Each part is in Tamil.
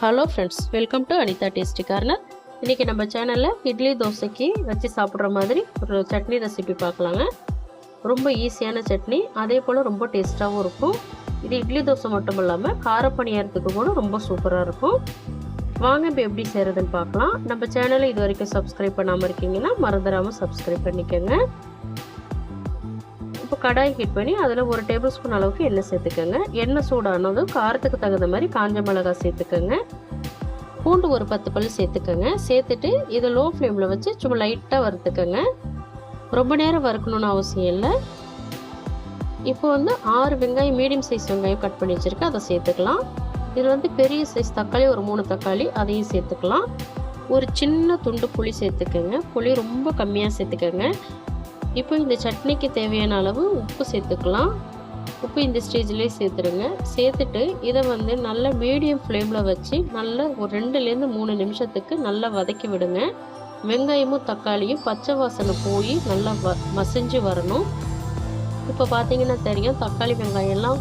Hello friends welcome to Anitha tasty corner இன்றைக்கி நம்ம சேனலில் இட்லி தோசைக்கு வச்சு சாப்பிட்ற மாதிரி ஒரு சட்னி ரெசிபி பார்க்கலாங்க. ரொம்ப ஈஸியான சட்னி அதே போல் ரொம்ப டேஸ்ட்டாகவும் இருக்கும். இது இட்லி தோசை மட்டும் இல்லாமல் காரப்பணியாரத்துக்கு கூட ரொம்ப சூப்பராக இருக்கும். வாங்க இப்போ எப்படி செய்கிறதுன்னு பார்க்கலாம். நம்ம சேனலை இது வரைக்கும் சப்ஸ்கிரைப் பண்ணாமல் இருக்கீங்கன்னா மறந்துடாமல் சப்ஸ்கிரைப் பண்ணிக்கோங்க. கடாய் ஹீட் பண்ணி அதில் ஒரு டேபிள் ஸ்பூன் அளவுக்கு எண்ணெய் சேர்த்துக்கோங்க. எண்ணெய் சூடானதும் காரத்துக்கு தகுந்த மாதிரி காஞ்ச மிளகாய் சேர்த்துக்கோங்க. பூண்டு ஒரு பத்து பல் சேர்த்துக்கோங்க. சேர்த்துட்டு இதை லோ ஃப்ளேமில் வச்சு சும்மா லைட்டாக வறுத்துக்கோங்க. ரொம்ப நேரம் வறுக்கணும்னு அவசியம் இல்லை. இப்போ வந்து ஆறு வெங்காயம் மீடியம் சைஸ் வெங்காயம் கட் பண்ணி வச்சுருக்கேன். அதை சேர்த்துக்கலாம். இது வந்து பெரிய சைஸ் தக்காளி ஒரு மூணு தக்காளி அதையும் சேர்த்துக்கலாம். ஒரு சின்ன துண்டு புளி சேர்த்துக்கோங்க. புளி ரொம்ப கம்மியாக சேர்த்துக்கோங்க. இப்போ இந்த சட்னிக்கு தேவையான அளவு உப்பு சேர்த்துக்கலாம். உப்பு இந்த ஸ்டேஜ்லேயே சேர்த்துடுங்க. சேர்த்துட்டு இதை வந்து நல்ல மீடியம் ஃப்ளேமில் வச்சு நல்லா ஒரு ரெண்டுலேருந்து மூணு நிமிஷத்துக்கு நல்லா வதக்கி விடுங்க. வெங்காயமும் தக்காளியும் பச்சை வாசனை போய் நல்லா வ மசிஞ்சு வரணும். இப்போ பார்த்தீங்கன்னா தெரியும் தக்காளி வெங்காயம் எல்லாம்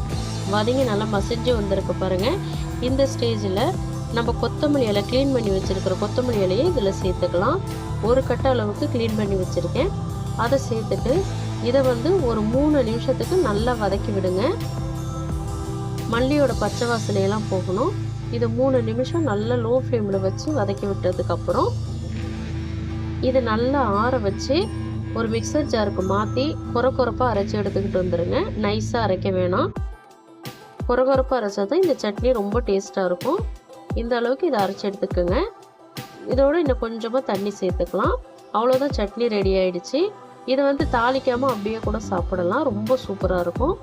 வதங்கி நல்லா மசிஞ்சு வந்திருக்கு பாருங்கள் இந்த ஸ்டேஜில் நம்ம கொத்தமல்லி இலை க்ளீன் பண்ணி வச்சுருக்கிற கொத்தமல்லி இலையை இதில் சேர்த்துக்கலாம். ஒரு கட்ட அளவுக்கு க்ளீன் பண்ணி வச்சுருக்கேன். அதை சேர்த்துட்டு இதை வந்து ஒரு மூணு நிமிஷத்துக்கு நல்லா வதக்கி விடுங்க. மல்லியோட பச்சை வாசனையெல்லாம் போகணும். இதை மூணு நிமிஷம் நல்லா லோ ஃப்ளேமில் வச்சு வதக்கி விட்டதுக்கப்புறம் இதை நல்லா ஆற வச்சு ஒரு மிக்சர் ஜாருக்கு மாற்றி குறை குறைப்பாக அரைச்சி எடுத்துக்கிட்டு வந்துடுங்க நைஸாக அரைக்க வேணாம். குறை குறைப்பாக அரைச்சா தான் இந்த சட்னி ரொம்ப டேஸ்ட்டாக இருக்கும். இந்த அளவுக்கு இதை அரைச்சி எடுத்துக்கோங்க. இதோடு இன்னும் கொஞ்சமாக தண்ணி சேர்த்துக்கலாம். அவ்வளோதான் சட்னி ரெடி ஆகிடுச்சு இதை வந்து தாளிக்காமல் அப்படியே கூட சாப்பிடலாம். ரொம்ப சூப்பராக இருக்கும்.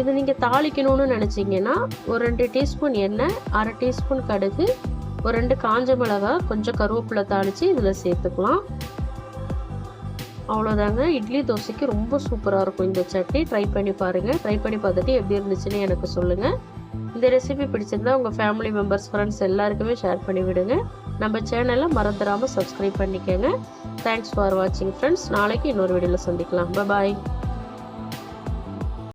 இது நீங்கள் தாளிக்கணும்னு நினச்சிங்கன்னா ஒரு ரெண்டு டீஸ்பூன் எண்ணெய் அரை டீஸ்பூன் கடுகு ஒரு ரெண்டு காஞ்ச மிளகாய் கொஞ்சம் கருவேப்பிலை தாளித்து இதில் சேர்த்துக்கலாம். அவ்வளோதாங்க இட்லி தோசைக்கு ரொம்ப சூப்பராக இருக்கும் இந்த சட்னி. ட்ரை பண்ணி பாருங்கள் ட்ரை பண்ணி பார்த்துட்டு எப்படி இருந்துச்சுன்னு எனக்கு சொல்லுங்கள் இந்த ரெசிபி பிடிச்சிருந்தா உங்கள் ஃபேமிலி மெம்பர்ஸ் ஃப்ரெண்ட்ஸ் எல்லாருக்குமே ஷேர் பண்ணி விடுங்க. நம்ம சேனலை மறந்துடாமல் சப்ஸ்கிரைப் பண்ணிக்கோங்க. தேங்க்ஸ் ஃபார் வாட்சிங் ஃப்ரெண்ட்ஸ் நாளைக்கு இன்னொரு வீடியோவில் சந்திக்கலாம். பாய்